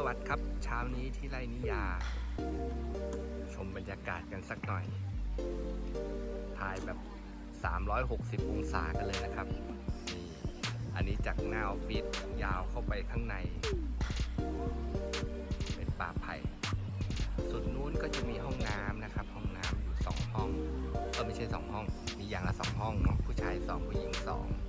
สวัสดีครับ เช้านี้ที่ไรนิยา ชมบรรยากาศกันสักหน่อย ถ่ายแบบ 360 องศากันเลยนะครับ อันนี้จากหน้าออฟฟิศยาวเข้าไปข้างใน เป็นป่าไผ่ สุดนู้นก็จะมีห้องน้ำนะครับ ห้องน้ำอยู่ 2 ห้อง ก็ไม่ใช่ 2 ห้อง มีอย่างละ 2 ห้องเนาะผู้ชาย 2 ผู้หญิง 2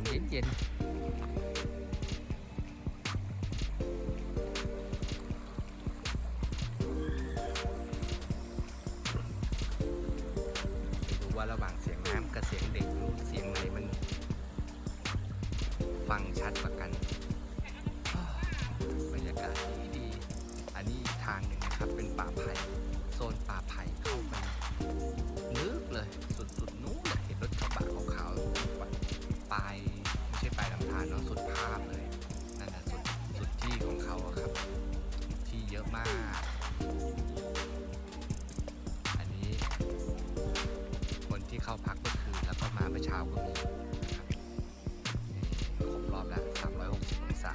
านเย็นๆดูว่าระหว่างเสียงน้ำกับเสียงเด็กเสียงไหนมัน ฟังชัดกว่ากัน อะมาก อันนี้ คนที่เข้าพักเมื่อคืนแล้วก็มาเมื่อเช้าก็มีนะครับนี่ครบรอบแล้ว 360องศา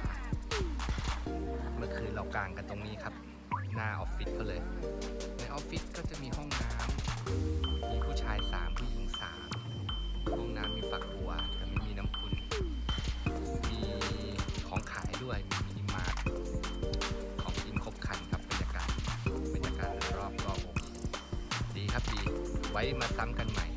เมื่อคืนเรากางกันตรงนี้ครับ หน้าออฟฟิศเขาเลย ในออฟฟิศก็จะ ว้มาซ้ำกันใหม่